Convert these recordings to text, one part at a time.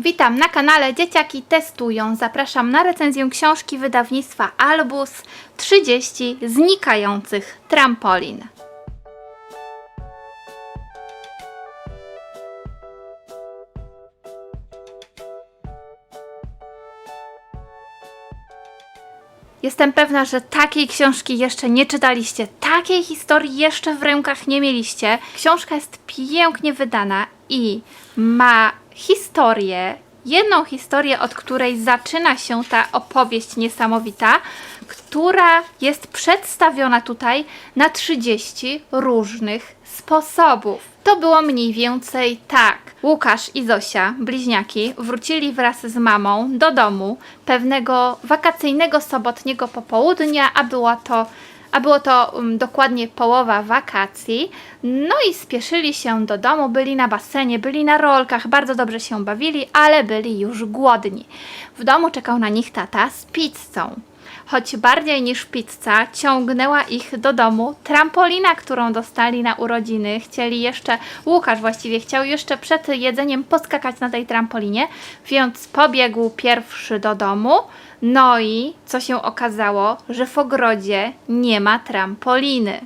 Witam na kanale Dzieciaki Testują. Zapraszam na recenzję książki wydawnictwa Albus 30 znikających trampolin. Jestem pewna, że takiej książki jeszcze nie czytaliście, takiej historii jeszcze w rękach nie mieliście. Książka jest pięknie wydana i ma historię, jedną historię, od której zaczyna się ta opowieść niesamowita, która jest przedstawiona tutaj na 30 różnych sposobów. To było mniej więcej tak. Łukasz i Zosia, bliźniaki, wrócili wraz z mamą do domu pewnego wakacyjnego sobotniego popołudnia, a było to a było to um, dokładnie połowa wakacji. No i spieszyli się do domu, byli na basenie, byli na rolkach, bardzo dobrze się bawili, ale byli już głodni. W domu czekał na nich tata z pizzą. Choć bardziej niż pizza ciągnęła ich do domu trampolina, którą dostali na urodziny. Chcieli jeszcze, Łukasz właściwie chciał jeszcze przed jedzeniem poskakać na tej trampolinie, więc pobiegł pierwszy do domu. No i co się okazało, że w ogrodzie nie ma trampoliny.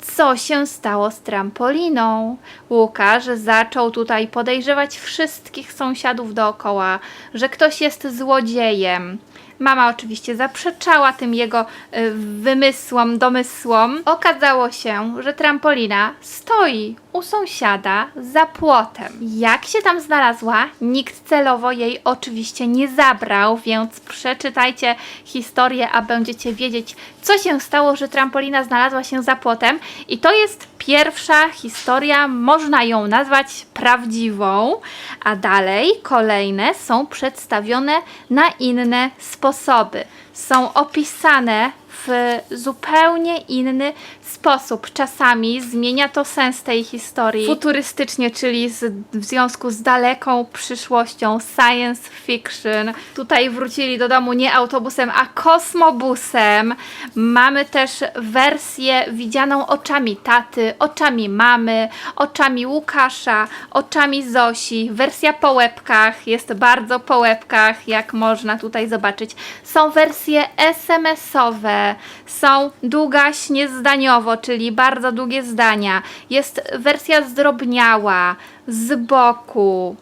Co się stało z trampoliną? Łukasz zaczął tutaj podejrzewać wszystkich sąsiadów dookoła, że ktoś jest złodziejem. Mama oczywiście zaprzeczała tym jego y, wymysłom, domysłom. Okazało się, że trampolina stoi u sąsiada za płotem. Jak się tam znalazła, nikt celowo jej oczywiście nie zabrał, więc przeczytajcie historię, a będziecie wiedzieć, co się stało, że trampolina znalazła się za płotem. I to jest pierwsza historia, można ją nazwać prawdziwą, a dalej kolejne są przedstawione na inne sposoby. Są opisane w zupełnie inny sposób. Czasami zmienia to sens tej historii futurystycznie, czyli z, w związku z daleką przyszłością, science fiction. Tutaj wrócili do domu nie autobusem, a kosmobusem. Mamy też wersję widzianą oczami taty, oczami mamy, oczami Łukasza, oczami Zosi. Wersja po łebkach jest bardzo po łebkach, jak można tutaj zobaczyć. Są wersje SMS-owe, są długaśnie zdaniowo, czyli bardzo długie zdania. Jest wersja zdrobniała, z boku.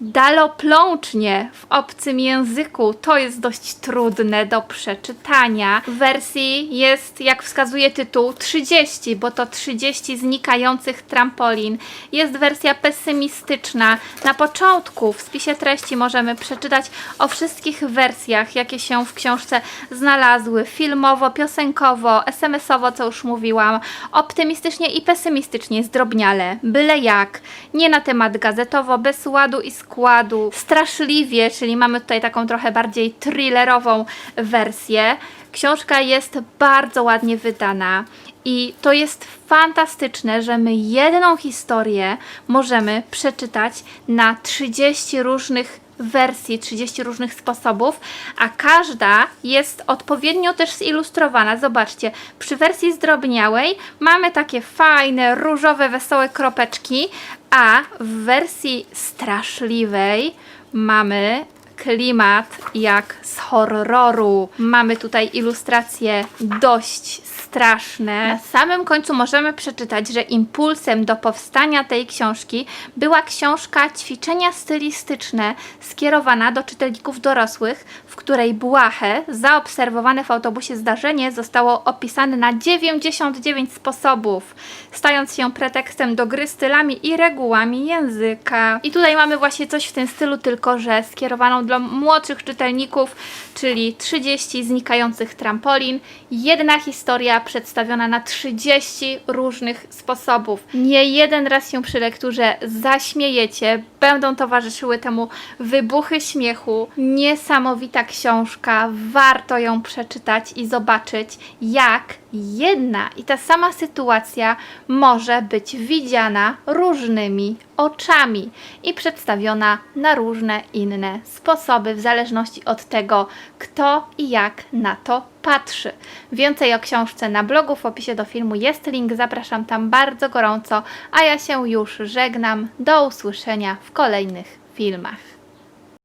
Daloplącznie w obcym języku to jest dość trudne do przeczytania. W wersji jest, jak wskazuje tytuł, 30, bo to 30 znikających trampolin. Jest wersja pesymistyczna. Na początku w spisie treści możemy przeczytać o wszystkich wersjach, jakie się w książce znalazły. Filmowo, piosenkowo, SMS-owo, co już mówiłam. Optymistycznie i pesymistycznie, zdrobniale. Byle jak. Nie na temat gazetowo, bez ładu i składu. Straszliwie, czyli mamy tutaj taką trochę bardziej thrillerową wersję. Książka jest bardzo ładnie wydana i to jest fantastyczne, że my jedną historię możemy przeczytać na 30 różnych wersji, 30 różnych sposobów, a każda jest odpowiednio też zilustrowana. Zobaczcie, przy wersji zdrobniałej mamy takie fajne, różowe, wesołe kropeczki, a w wersji straszliwej mamy klimat jak z horroru. Mamy tutaj ilustracje dość straszne. Na samym końcu możemy przeczytać, że impulsem do powstania tej książki była książka Ćwiczenia stylistyczne skierowana do czytelników dorosłych, w której błahe, zaobserwowane w autobusie zdarzenie zostało opisane na 99 sposobów, stając się pretekstem do gry stylami i regułami języka. I tutaj mamy właśnie coś w tym stylu, tylko że skierowaną dla młodszych czytelników, czyli 30 znikających trampolin, jedna przedstawiona na 30 różnych sposobów. Nie jeden raz się przy lekturze zaśmiejecie, będą towarzyszyły temu wybuchy śmiechu. Niesamowita książka, warto ją przeczytać i zobaczyć, jak jedna i ta sama sytuacja może być widziana różnymi oczami i przedstawiona na różne inne sposoby, w zależności od tego, kto i jak na to patrzy. Więcej o książce na blogu w opisie do filmu jest link, zapraszam tam bardzo gorąco, a ja się już żegnam. Do usłyszenia w w kolejnych filmach.